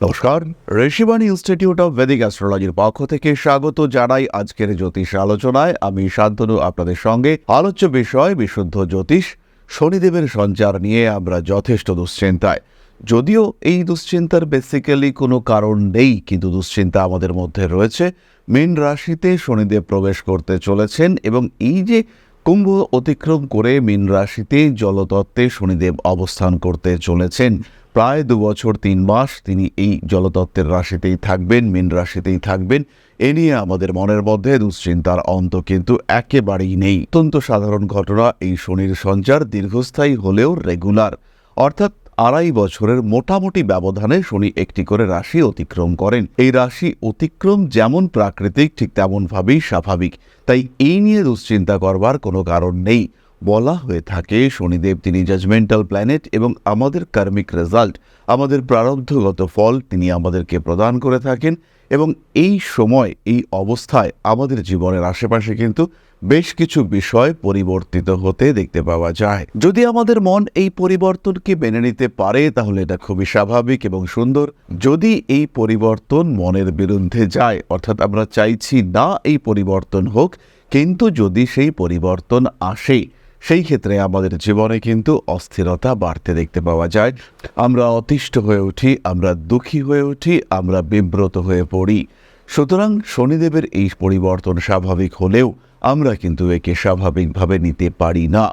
নমস্কার Rishibani institute of Vedic অ্যাস্ট্রোলজির পক্ষ থেকে স্বাগত জানাই আজকের জ্যোতিষ আলোচনায়। আমি শান্তনু, আপনাদের সঙ্গে আলোচ্য বিষয় বিশুদ্ধ জ্যোতিষ, শনিদেবের সঞ্চার নিয়ে আমরা যথেষ্ট দুশ্চিন্তায়। যদিও এই দুশ্চিন্তার বেসিক্যালি কোনো কারণ নেই, কিন্তু দুশ্চিন্তা আমাদের মধ্যে রয়েছে। মীন রাশিতে শনিদেব প্রবেশ করতে চলেছেন এবং এই যে কুম্ভ অতিক্রম করে মীন রাশিতে জলতত্ত্বে শনিদেব অবস্থান করতে চলেছেন প্রায় দু বছর, তিন মাস তিনি এই জলতত্ত্বের রাশিতেই থাকবেন, মীন রাশিতেই থাকবেন। এ নিয়ে আমাদের মনের মধ্যে দুশ্চিন্তার অন্ত কিন্তু একেবারেই নেই। অত্যন্ত সাধারণ ঘটনা এই শনির সঞ্চার দীর্ঘস্থায়ী হলেও রেগুলার। অর্থাৎ আড়াই বছরের মোটামুটি ব্যবধানে শনি একটি করে রাশি অতিক্রম করেন। এই রাশি অতিক্রম যেমন প্রাকৃতিক, ঠিক তেমনভাবেই স্বাভাবিক। তাই এই নিয়ে দুশ্চিন্তা করবার কোনো কারণ নেই। বলা হয়ে থাকে, শনিদেব তিনি জাজমেন্টাল প্ল্যানেট এবং আমাদের কার্মিক রেজাল্ট আমাদের প্রারব্ধগত ফল তিনি আমাদেরকে প্রদান করে থাকেন এবং এই সময়, এই অবস্থায় আমাদের জীবনের আশেপাশে কিন্তু বেশ কিছু বিষয় পরিবর্তিত হতে দেখতে পাওয়া যায়। যদি আমাদের মন এই পরিবর্তনকে মেনে নিতে পারে, তাহলে এটা খুবই স্বাভাবিক এবং সুন্দর। যদি এই পরিবর্তন মনের বিরুদ্ধে যায়, অর্থাৎ আমরা চাইছি না এই পরিবর্তন হোক, কিন্তু যদি সেই পরিবর্তন আসে সেই ক্ষেত্রে আমাদের জীবনে কিন্তু অস্থিরতা বাড়তে দেখতে পাওয়া যায়। আমরা অতিষ্ঠ হয়ে উঠি, আমরা দুঃখী হয়ে উঠি, আমরা বিব্রত হয়ে পড়ি। সুতরাং শনিদেবের এই পরিবর্তন স্বাভাবিক হলেও আমরা কিন্তু একে স্বাভাবিকভাবে নিতে পারি না।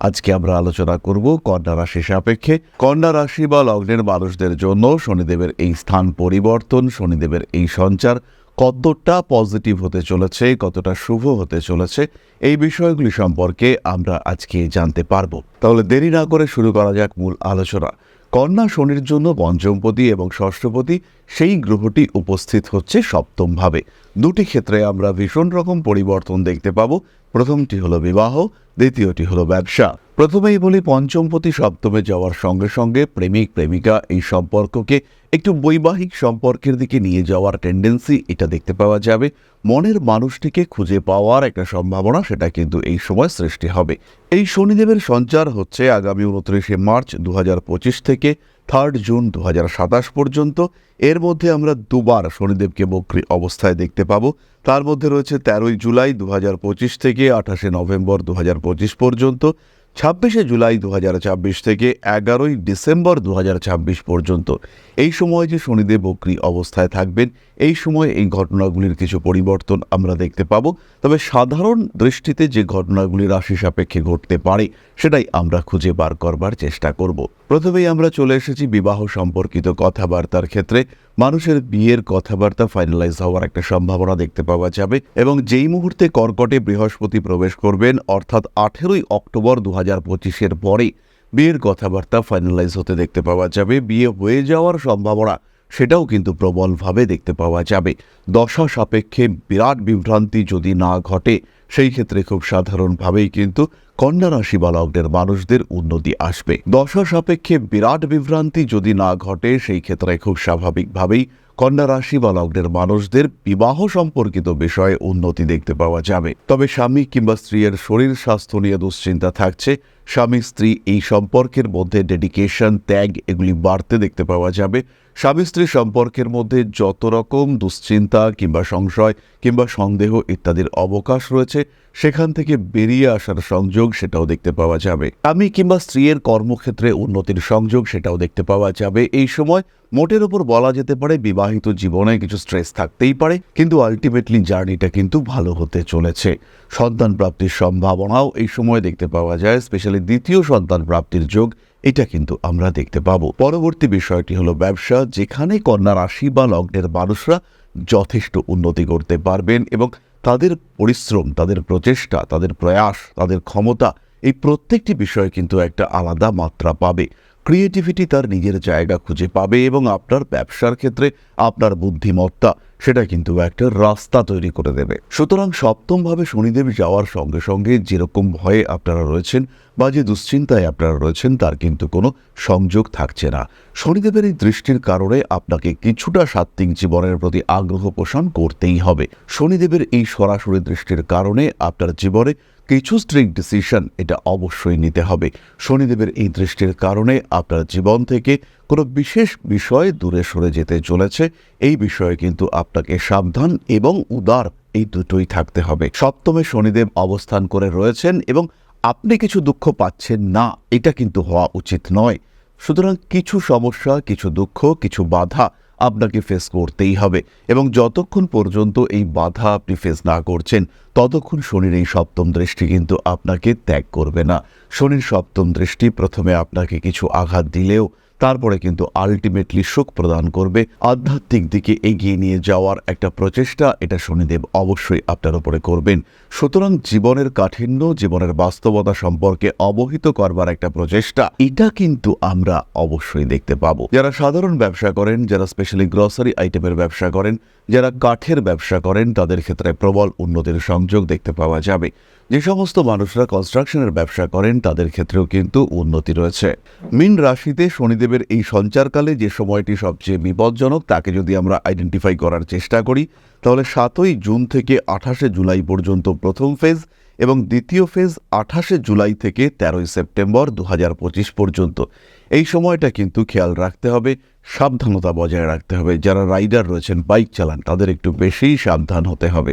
আজকে আমরা আলোচনা করব কন্যা রাশি সাপেক্ষে। কন্যা রাশি বা লগ্নের মানুষদের জন্য শনিদেবের এই স্থান পরিবর্তন, শনিদেবের এই সঞ্চার কতটা পজিটিভ হতে চলেছে, কতটা শুভ হতে চলেছে, এই বিষয়গুলি সম্পর্কে আমরা আজকে জানতে পারব। তাহলে দেরি না করে শুরু করা যাক মূল আলোচনা। কন্যা শনির জন্য পঞ্চমপতি এবং ষষ্ঠপতি, সেই গ্রহটি উপস্থিত হচ্ছে সপ্তমভাবে। দুটি ক্ষেত্রে আমরা ভীষণ রকম পরিবর্তন দেখতে পাব। প্রথমটি হলো বিবাহ, দ্বিতীয়টি হলো ব্যবসা। প্রথমেই বলি, পঞ্চমপতি সপ্তমে যাওয়ার সঙ্গে সঙ্গে প্রেমিক, প্রেমিকা এই সম্পর্ককে একটু বৈবাহিক সম্পর্কের দিকে নিয়ে যাওয়ার টেন্ডেন্সি এটা দেখতে পাওয়া যাবে। মনের মানুষটিকে খুঁজে পাওয়ার একটা সম্ভাবনা সেটা কিন্তু এই সময় সৃষ্টি হবে। এই শনিদেবের সঞ্চার হচ্ছে আগামী উনত্রিশে মার্চ দু হাজার পঁচিশ থেকে থার্ড জুন দু হাজার সাতাশ পর্যন্ত। এর মধ্যে আমরা দুবার শনিদেবকে বক্রী অবস্থায় দেখতে পাবো। তার মধ্যে রয়েছে তেরোই জুলাই দু হাজার পঁচিশ থেকে আঠাশে নভেম্বর দু হাজার পঁচিশ পর্যন্ত। ছাব্বিশে জুলাই দু থেকে এগারোই ডিসেম্বর দু হাজার ছাব্বিশ পর্যন্ত। এই সময় যে শনিদেব বক্রী অবস্থায় থাকবেন, এই সময় এই ঘটনাগুলির কিছু পরিবর্তন আমরা দেখতে পাব। তবে সাধারণ দৃষ্টিতে যে ঘটনাগুলি রাশি সাপেক্ষে ঘটতে পারে, সেটাই আমরা খুঁজে বার করবার চেষ্টা করব। প্রথমেই আমরা চলে এসেছি বিবাহ সম্পর্কিত কথাবার্তার ক্ষেত্রে। মানুষের বিয়ের কথাবার্তা ফাইনালাইজ হওয়ার একটা সম্ভাবনা দেখতে পাওয়া যাবে এবং যেই মুহূর্তে কর্কটে বৃহস্পতি প্রবেশ করবেন, অর্থাৎ আঠেরোই অক্টোবর দু হাজার পঁচিশের পরে বিয়ের কথাবার্তা ফাইনালাইজ হতে দেখতে পাওয়া যাবে। বিয়ে হয়ে যাওয়ার সম্ভাবনা সেটাও কিন্তু প্রবলভাবে দেখতে পাওয়া যাবে। দশা সাপেক্ষে বিরাট বিভ্রান্তি যদি না ঘটে, সেই ক্ষেত্রে খুব সাধারণভাবেই কিন্তু কন্যা রাশি বা লগ্নের মানুষদের উন্নতি আসবে। দশা সাপেক্ষে বিরাট বিভ্রান্তি যদি না ঘটে, সেই ক্ষেত্রে খুব স্বাভাবিকভাবেই কন্যা রাশি বা লগ্নের মানুষদের বিবাহ সম্পর্কিত বিষয়ে উন্নতি দেখতে পাওয়া যাবে। তবে স্বামী কিংবা স্ত্রীর শরীর স্বাস্থ্য নিয়ে দুশ্চিন্তা থাকছে স্বামী, স্ত্রী এই সম্পর্কের মধ্যে ডেডিকেশন ত্যাগ এগুলি বাড়তে দেখতে পাওয়া যাবে। স্বামী, স্ত্রী সম্পর্কের মধ্যে যত রকম দুশ্চিন্তা কিংবা সংশয় কিংবা সন্দেহ ইত্যাদির অবকাশ রয়েছে, সেখান থেকে বেরিয়ে আসার সংযোগ সেটাও দেখতে পাওয়া যাবে। স্বামী কিংবা স্ত্রীর কর্মক্ষেত্রে উন্নতির সংযোগ সেটাও দেখতে পাওয়া যাবে। এই সময় মোটের ওপর বলা যেতে পারে বিবাহিত জীবনে কিছু স্ট্রেস থাকতেই পারে, কিন্তু আলটিমেটলি জার্নিটা কিন্তু ভালো হতে চলেছে। সন্তান প্রাপ্তির সম্ভাবনাও এই সময় দেখতে পাওয়া যায়। স্পেশালি দ্বিতীয় সন্তান প্রাপ্তির যোগ, এটা কিন্তু আমরা দেখতে পাবো। পরবর্তী বিষয়টি হলো ব্যবসা, যেখানে কন্যা রাশি বা লগ্নের মানুষরা যথেষ্ট উন্নতি করতে পারবেন এবং তাদের পরিশ্রম, তাদের প্রচেষ্টা, তাদের প্রয়াস, তাদের ক্ষমতা, এই প্রত্যেকটি বিষয় কিন্তু একটা আলাদা মাত্রা পাবে। ক্রিয়েটিভিটি তার নিজের জায়গা খুঁজে পাবে এবং আপনার ব্যবসার ক্ষেত্রে আপনার বুদ্ধিমত্তা সেটা কিন্তু একটা রাস্তা তৈরি করে দেবে। সুতরাং সপ্তমভাবে শনিদেব যাওয়ার সঙ্গে সঙ্গে যেরকম ভয়ে আপনারা রয়েছেন বা যে দুশ্চিন্তায় আপনারা রয়েছেন, তার কিন্তু কোনো সংযোগ থাকছে না। শনিদেবের এই দৃষ্টির কারণে আপনাকে কিছুটা সাত্ত্বিক জীবনের প্রতি আগ্রহ পোষণ করতেই হবে। শনিদেবের এই সরাসরি দৃষ্টির কারণে আপনার জীবনে কিছু স্ট্রিক্ট ডিসিশন এটা অবশ্যই নিতে হবে। শনিদেবের এই দৃষ্টির কারণে আপনার জীবন থেকে কোনো বিশেষ বিষয় দূরে সরে যেতে চলেছে, এই বিষয়ে কিন্তু আপনাকে সাবধান এবং উদার এই দুটোই থাকতে হবে। সপ্তমে শনিদেব অবস্থান করে রয়েছেন এবং আপনি কিছু দুঃখ পাচ্ছেন না, এটা কিন্তু হওয়া উচিত নয়। সুতরাং কিছু সমস্যা, কিছু দুঃখ, কিছু বাধা আপনাকে ফেস করতেই হবে এবং যতক্ষণ পর্যন্ত এই বাধা আপনি ফেস না করছেন, ততক্ষণ শনির এই সপ্তম দৃষ্টি কিন্তু আপনাকে ত্যাগ করবে না। শনির সপ্তম দৃষ্টি প্রথমে আপনাকে কিছু আঘাত দিলেও তারপরে কিন্তু আলটিমেটলি সুখ প্রদান করবে। আধ্যাত্মিক দিকে এগিয়ে নিয়ে যাওয়ার একটা প্রচেষ্টা এটা শনিদেব অবশ্যই আপনার উপরে করবেন। সুতরাং জীবনের কাঠিন্য, জীবনের বাস্তবতা সম্পর্কে অবহিত করবার একটা প্রচেষ্টা, এটা কিন্তু আমরা অবশ্যই দেখতে পাবো। যারা সাধারণ ব্যবসা করেন, যারা স্পেশালি গ্রসারি আইটেমের ব্যবসা করেন, যারা কাঠের ব্যবসা করেন, তাদের ক্ষেত্রে প্রবল উন্নতির সংযোগ দেখতে পাওয়া যাবে। যে সমস্ত মানুষরা কনস্ট্রাকশনের ব্যবসা করেন, তাদের ক্ষেত্রেও কিন্তু উন্নতি রয়েছে। মিন রাশিতে শনিদেবের এই সঞ্চারকালে যে সময়টি সবচেয়ে বিপজ্জনক, তাকে যদি আমরা আইডেন্টিফাই করার চেষ্টা করি, তাহলে সাতই জুন থেকে আঠাশে জুলাই পর্যন্ত প্রথম ফেজ এবং দ্বিতীয় ফেজ আঠাশে জুলাই থেকে তেরোই সেপ্টেম্বর দু হাজার পঁচিশ পর্যন্ত। এই সময়টা কিন্তু খেয়াল রাখতে হবে, সাবধানতা বজায় রাখতে হবে। যারা রাইডার রয়েছেন বাইক চালান, তাদের একটু বেশিই সাবধান হতে হবে।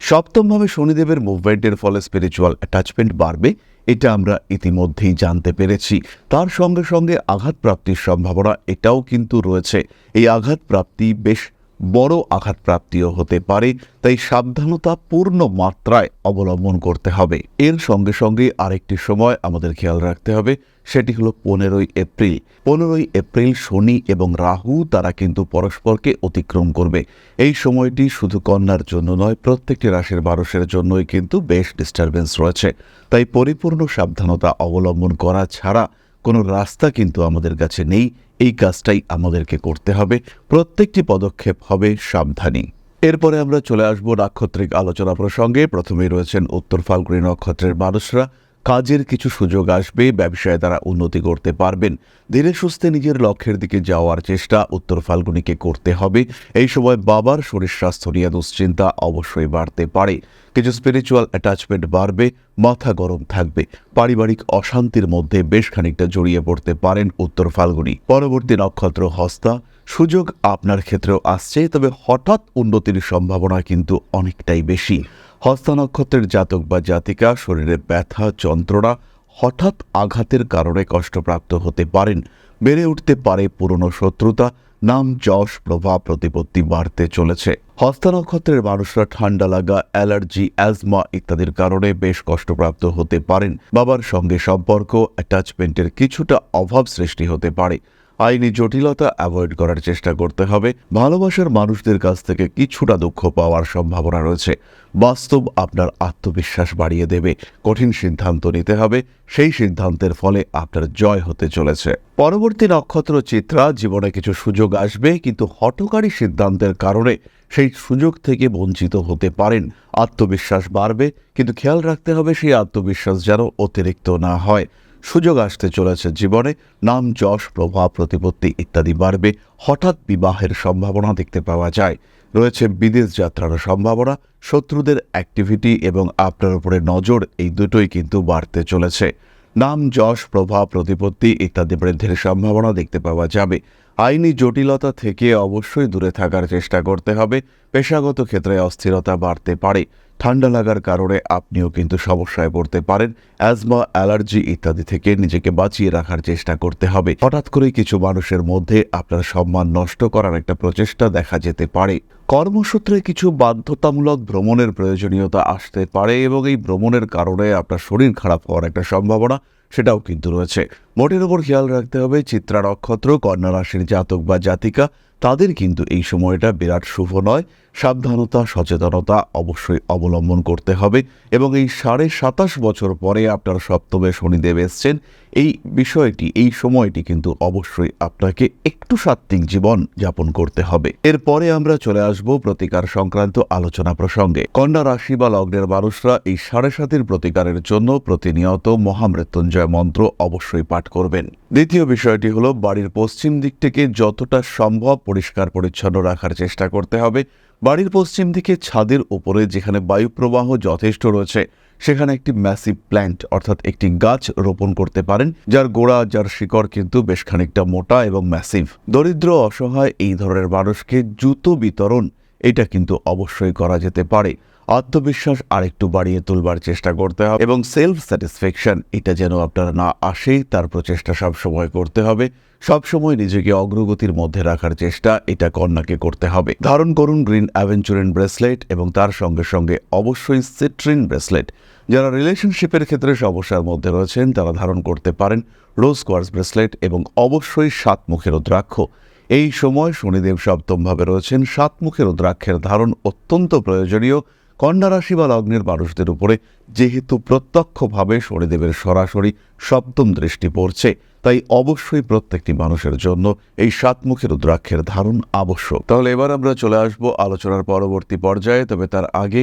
সপ্তমভাবে শনিদেবের মুভমেন্টের ফলে স্পিরিচুয়াল অ্যাটাচমেন্ট বাড়বে। এটা আমরা ইতিমধ্যেই জানতে পেরেছি। তার সঙ্গে সঙ্গে আঘাতপ্রাপ্তির সম্ভাবনা এটাও কিন্তু রয়েছে। এই আঘাতপ্রাপ্তি বেশ বড় আঘাত প্রাপ্তিও হতে পারে, তাই সাবধানতা পূর্ণ মাত্রায় অবলম্বন করতে হবে। এর সঙ্গে সঙ্গে আরেকটি সময় আমাদের খেয়াল রাখতে হবে, সেটি হলো পনেরোই এপ্রিল। পনেরোই এপ্রিল শনি এবং রাহু, তারা কিন্তু পরস্পরকে অতিক্রম করবে। এই সময়টি শুধু কন্যার জন্য নয়, প্রত্যেকটি রাশির মানুষের জন্যই কিন্তু বেশ ডিস্টারবেন্স রয়েছে। তাই পরিপূর্ণ সাবধানতা অবলম্বন করা ছাড়া কোনো রাস্তা কিন্তু আমাদের কাছে নেই। এই কাজটাই আমাদেরকে করতে হবে। প্রত্যেকটি পদক্ষেপ হবে সাবধানী। এরপরে আমরা চলে আসব নাক্ষত্রিক আলোচনা প্রসঙ্গে। প্রথমেই রয়েছেন উত্তর ফাল্গুনি নক্ষত্রের মানুষরা। কাজের কিছু সুযোগ আসবে, ব্যবসায় তারা উন্নতি করতে পারবেন। ধীরে সুস্থে নিজের লক্ষ্যের দিকে যাওয়ার চেষ্টা উত্তর ফাল্গুনিকে করতে হবে। এই সময় বাবার শরীর স্বাস্থ্য নিয়ে দুশ্চিন্তা অবশ্যই বাড়তে পারে। কিছু স্পিরিচুয়াল অ্যাটাচমেন্ট বাড়বে, মাথা গরম থাকবে, পারিবারিক অশান্তির মধ্যে বেশ খানিকটা জড়িয়ে পড়তে পারেন উত্তর ফাল্গুনি। পরবর্তী নক্ষত্র হস্তা, সুযোগ আপনার ক্ষেত্রেও আসছে, তবে হঠাৎ উন্নতির সম্ভাবনা কিন্তু অনেকটাই বেশি। হস্তা নক্ষত্রের জাতক বা জাতিকা শরীরে ব্যথা, যন্ত্রণা হঠাৎ আঘাতের কারণে কষ্টপ্রাপ্ত হতে পারেন। বেড়ে উঠতে পারে পুরনো শত্রুতা, নাম যশ, প্রভাব, প্রতিপত্তি বাড়তে চলেছে। হস্তা নক্ষত্রের মানুষরা ঠান্ডা লাগা, অ্যালার্জি, অ্যাজমা ইত্যাদির কারণে বেশ কষ্টপ্রাপ্ত হতে পারেন। বাবার সঙ্গে সম্পর্ক, অ্যাটাচমেন্টের কিছুটা অভাব সৃষ্টি হতে পারে। আইনি জটিলতা অ্যাভয়েড করার চেষ্টা করতে হবে। ভালোবাসার মানুষদের কাছ থেকে কিছুটা দুঃখ পাওয়ার সম্ভাবনা রয়েছে। বাস্তব আপনার আত্মবিশ্বাস বাড়িয়ে দেবে। কঠিন সিদ্ধান্ত নিতে হবে। সেই সিদ্ধান্তের ফলে আপনার জয় হতে চলেছে। পরবর্তী নক্ষত্র চিত্রা, জীবনে কিছু সুযোগ আসবে, কিন্তু হটকারী সিদ্ধান্তের কারণে সেই সুযোগ থেকে বঞ্চিত হতে পারেন। আত্মবিশ্বাস বাড়বে, কিন্তু খেয়াল রাখতে হবে সেই আত্মবিশ্বাস যেন অতিরিক্ত না হয়। সুযোগ আসতে চলেছে জীবনে। নাম, যশ, প্রভাব, প্রতিপত্তি ইত্যাদি বাড়বে। হঠাৎ বিবাহের সম্ভাবনা দেখতে পাওয়া যায়। রয়েছে বিদেশ যাত্রার সম্ভাবনা। শত্রুদের অ্যাক্টিভিটি এবং আপনার উপরে নজর এই দুটোই কিন্তু বাড়তে চলেছে। নাম, যশ, প্রভাব, প্রতিপত্তি ইত্যাদি বৃদ্ধির সম্ভাবনা দেখতে পাওয়া যাবে। আইনি জটিলতা থেকে অবশ্যই দূরে থাকার চেষ্টা করতে হবে। পেশাগত ক্ষেত্রে অস্থিরতা বাড়তে পারে। ঠান্ডা লাগার কারণে আপনিও কিন্তু সমস্যায় পড়তে পারেন। অ্যাজমা, অ্যালার্জি ইত্যাদি থেকে নিজেকে বাঁচিয়ে রাখার চেষ্টা করতে হবে। হঠাৎ করে কিছু মানুষের মধ্যে আপনার সম্মান নষ্ট করার একটা প্রচেষ্টা দেখা যেতে পারে। কর্মসূত্রে কিছু বাধ্যতামূলক ভ্রমণের প্রয়োজনীয়তা আসতে পারে এবং এই ভ্রমণের কারণে আপনার শরীর খারাপ হওয়ার একটা সম্ভাবনা সেটাও কিন্তু রয়েছে। মোটের ওপর খেয়াল রাখতে হবে চিত্রা নক্ষত্র, কন্যা রাশির জাতক বা জাতিকা তাদের কিন্তু এই সময়টা বিরাট শুভ নয়। সাবধানতা, সচেতনতা অবশ্যই অবলম্বন করতে হবে এবং এই সাড়ে সাতাশ বছর পরে আপনার সপ্তমে শনিদেব এসছেন, এই বিষয়টি, এই সময়টি কিন্তু অবশ্যই আপনাকে একটু সাত্ত্বিক জীবন যাপন করতে হবে। এরপরে আমরা চলে আসব প্রতিকার সংক্রান্ত আলোচনা প্রসঙ্গে। কন্যা রাশি বা লগ্নের মানুষরা এই সাড়ে সাতের প্রতিকারের জন্য প্রতিনিয়ত মহামৃত্যুঞ্জয় মন্ত্র অবশ্যই পাঠ করবেন। দ্বিতীয় বিষয়টি হলো, বাড়ির পশ্চিম দিক থেকে যতটা সম্ভব পরিষ্কার পরিচ্ছন্ন রাখার চেষ্টা করতে হবে। বাড়ির পশ্চিম দিকে ছাদের উপরে যেখানে বায়ুপ্রবাহ যথেষ্ট রয়েছে, সেখানে একটি ম্যাসিভ প্ল্যান্ট অর্থাৎ একটি গাছ রোপণ করতে পারেন, যার গোড়া, যার শিকড় কিন্তু বেশ খানিকটা মোটা এবং ম্যাসিভ দরিদ্র, অসহায় এই ধরনের মানুষকে জুতো বিতরণ, এটা কিন্তু অবশ্যই করা যেতে পারে। আত্মবিশ্বাস আরেকটু বাড়িয়ে তুলবার চেষ্টা করতে হবে এবং সেলফ স্যাটিসফ্যাকশন এটা যেন আপনার না আসে, তার প্রচেষ্টা সবসময় করতে হবে। সবসময় নিজেকে অগ্রগতির মধ্যে রাখার চেষ্টা, এটা কন্যাকে করতে হবে। ধারণ করুন গ্রিন অ্যাভেঞ্চুরিন ব্রেসলেট এবং তার সঙ্গে সঙ্গে অবশ্যই সিট্রিন ব্রেসলেট। যারা রিলেশনশিপের ক্ষেত্রে সমস্যার মধ্যে রয়েছেন, তারা ধারণ করতে পারেন রোজ কোয়ার্স ব্রেসলেট এবং অবশ্যই সাতমুখের রুদ্রাক্ষ। এই সময় শনিদেব সপ্তমভাবে রয়েছেন। সাতমুখের রুদ্রাক্ষের ধারণ অত্যন্ত প্রয়োজনীয়। কন্যা রাশি বা লগ্নের মানুষদের উপরে যেহেতু প্রত্যক্ষভাবে শনিদেবের সরাসরি সপ্তম দৃষ্টি পড়ছে, তাই অবশ্যই প্রত্যেকটি মানুষের জন্য এই সাতমুখী রুদ্রাক্ষের ধারণ আবশ্যক। তাহলে এবার আমরা চলে আসব আলোচনার পরবর্তী পর্যায়ে, তবে তার আগে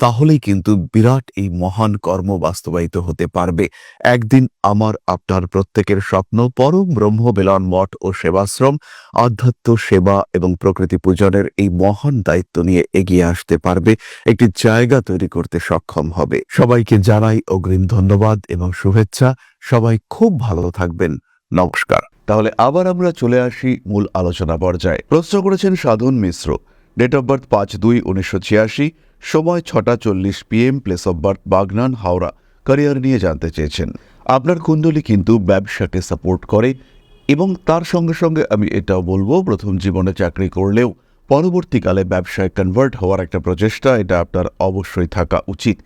তাহলেই কিন্তু বিরাট এই মহান কর্ম বাস্তবায়িত হতে পারবে। একদিন আমার, আপনার প্রত্যেকের স্বপ্ন পরম ব্রহ্ম বেলন মঠ ও সেবাশ্রম, আধ্যাত্ম সেবা এবং প্রকৃতি পূজনের এই মহান দায়িত্ব নিয়ে এগিয়ে আসতে পারবে। একটি জায়গা তৈরি করতে সক্ষম হবে। সবাইকে জানাই অগ্রিম ধন্যবাদ এবং শুভেচ্ছা। সবাই খুব ভালো থাকবেন। নমস্কার। তাহলে আবার আমরা চলে আসি মূল আলোচনা পর্যায়ে। প্রশ্ন করেছেন Sadhan Mishra. Date of birth পাঁচ দুই উনিশশো ছিয়াশি, সময় ছটা চল্লিশ PM place of birth Bagnan, Howrah. Career নিয়ে জানতে চেয়েছেন। আপনার কুণ্ডলী কিন্তু ব্যবসাকে সাপোর্ট করে এবং তার সঙ্গে সঙ্গে আমি এটাও বলব, প্রথম জীবনে চাকরি করলেও পরবর্তীকালে ব্যবসায় কনভার্ট হওয়ার একটা প্রচেষ্টা, এটা আপনার অবশ্যই থাকা উচিত।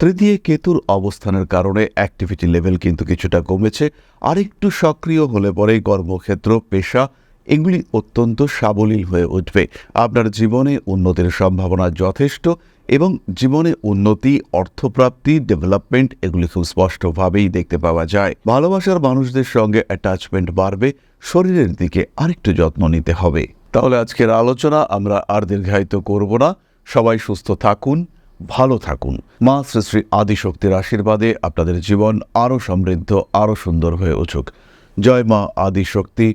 তৃতীয় কেতুর অবস্থানের কারণে অ্যাক্টিভিটি লেভেল কিন্তু কিছুটা কমেছে, আরেকটু সক্রিয় হলে পরে কর্মক্ষেত্র, পেশা এগুলি অত্যন্ত সাবলীল হয়ে উঠবে। আপনার জীবনে উন্নতির সম্ভাবনা যথেষ্ট এবং জীবনে উন্নতি, অর্থপ্রাপ্তি ডেভেলপমেন্ট এগুলি খুব স্পষ্টভাবেই দেখতে পাওয়া যায়। ভালোবাসার মানুষদের সঙ্গে অ্যাটাচমেন্ট বাড়বে, শরীরের দিকে আরেকটু যত্ন নিতে হবে। তাহলে আজকের আলোচনা আমরা আর দীর্ঘায়িত করব না। সবাই সুস্থ থাকুন, ভালো থাকুন। মা শ্রী শ্রী আদিশক্তির আশীর্বাদে আপনাদের জীবন আরও সমৃদ্ধ, আরও সুন্দর হয়ে উঠুক। জয় মা আদিশক্তি।